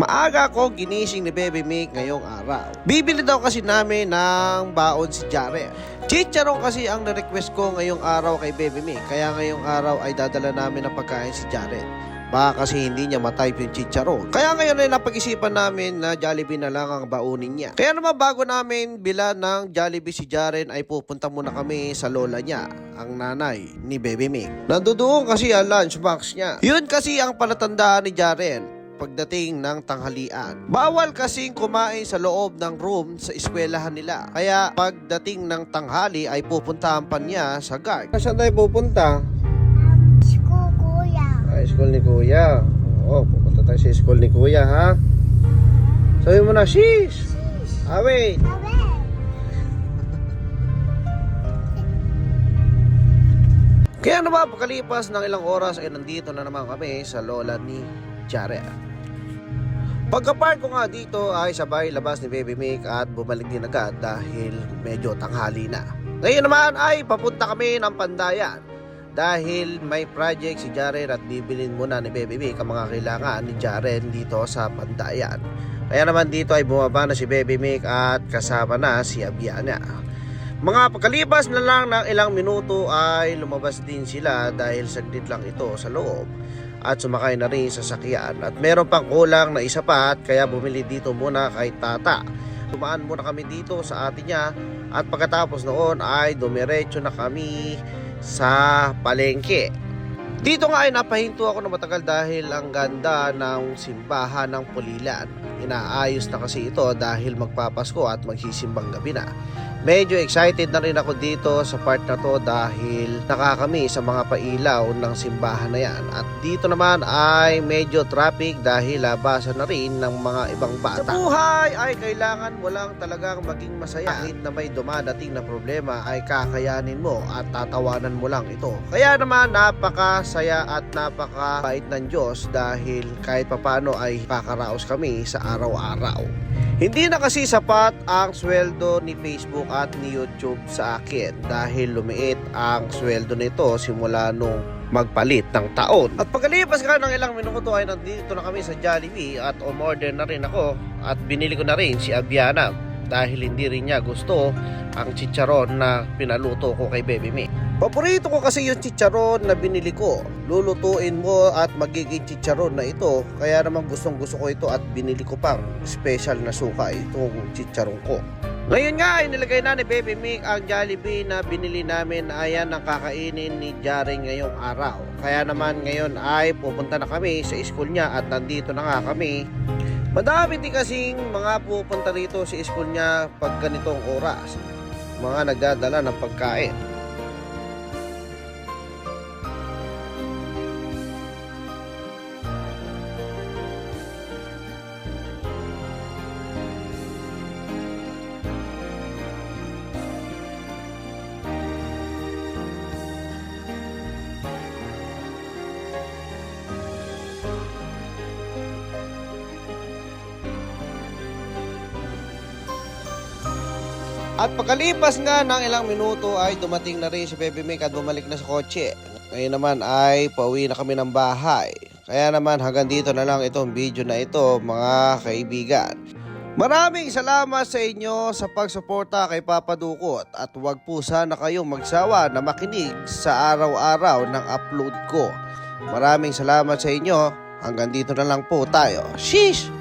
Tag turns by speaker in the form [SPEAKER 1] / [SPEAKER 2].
[SPEAKER 1] Maaga ko ginising ni Baby Mick ngayong araw. Bibili daw kasi namin ng baon si Jared. Chicharon kasi ang na-request ko ngayong araw kay Baby Mick. Kaya ngayong araw ay dadala namin ng pagkain si Jared. Baka kasi hindi niya matype yung chicharon. Kaya ngayon ay napag-isipan namin na Jollibee na lang ang baunin niya. Kaya naman bago namin bila ng Jollibee si Jaren ay pupunta muna kami sa lola niya, ang nanay ni Baby Mick. Nandoon kasi ang lunchbox niya. Yun kasi ang palatandaan ni Jaren pagdating ng tanghalian. Bawal kasing kumain sa loob ng room sa eskwelahan nila. Kaya pagdating ng tanghali ay pupuntahan pa niya sa guard. Saan tayo pupunta?
[SPEAKER 2] School, kuya.
[SPEAKER 1] Ay, school ni Kuya. Oo, pupunta tayo sa school ni Kuya, ha? Sabi mo na, sheesh! Ah, wait.
[SPEAKER 2] Abe.
[SPEAKER 1] Kaya naman, pagkalipas ng ilang oras ay nandito na naman kami sa lola ni Jared. Pagka-park ko nga dito ay sabay labas ni Baby Mick at bumalik din agad dahil medyo tanghali na. Ngayon naman ay papunta kami ng Pandayan dahil may project si Jared at bibilin muna ni Baby Mick ang mga kailangan ni Jared dito sa Pandayan. Kaya naman dito ay bumaba na si Baby Mick at kasama na si Abiana. Mga pagkalipas na lang ng ilang minuto ay lumabas din sila dahil saglit lang ito sa loob at sumakay na rin sa sakyan at meron pang kulang na isa pa at kaya bumili dito muna kay tata. Dumaan muna kami dito sa atin niya at pagkatapos noon ay dumiretso na kami sa palengke. Dito nga ay napahinto ako na matagal dahil ang ganda ng simbahan ng Pulilan. Inaayos na kasi ito dahil magpapasko at magsisimbang gabi na. Medyo excited na rin ako dito sa part na to dahil nakakami sa mga pailaw ng simbahan na yan. At dito naman ay medyo traffic dahil labasan na rin ng mga ibang bata. Sa buhay ay kailangan mo lang talagang maging masaya. Kahit na may dumadating na problema ay kakayanin mo at tatawanan mo lang ito. Kaya naman napakasaya at napakabait ng Diyos dahil kahit papano ay pakaraos kami sa araw-araw. Hindi na kasi sapat ang sweldo ni Facebook at ni YouTube sa akin dahil lumiit ang sweldo nito simula nung magpalit ng taon. At pagkalipas ka ng ilang minuto ay nandito na kami sa Jollibee at umorder na rin ako at binili ko na rin si Abiana dahil hindi rin niya gusto ang chicharon na pinaluto ko kay Baby Me. Paborito ko kasi yung chicharon na binili ko. Lulutuin mo at magiging chicharon na ito. Kaya naman gustong gusto ko ito at binili ko pang special na suka itong chicharon ko. Ngayon nga ay nilagay na ni Baby Mick ang Jollibee na binili namin na ayan ang kakainin ni Jaren ngayong araw. Kaya naman ngayon ay pupunta na kami sa school niya at nandito na nga kami. Madami din kasing mga pupunta rito sa school niya pag ganitong oras. Mga nagdadala ng pagkain. At pagkalipas nga ng ilang minuto ay dumating na rin si Baby Mick at bumalik na sa kotse. Ngayon naman ay pauwi na kami ng bahay. Kaya naman hanggang dito na lang itong video na ito mga kaibigan. Maraming salamat sa inyo sa pagsuporta kay Papa Dukot at huwag po sana kayong magsawa na makinig sa araw-araw ng upload ko. Maraming salamat sa inyo. Hanggang dito na lang po tayo. Sheesh!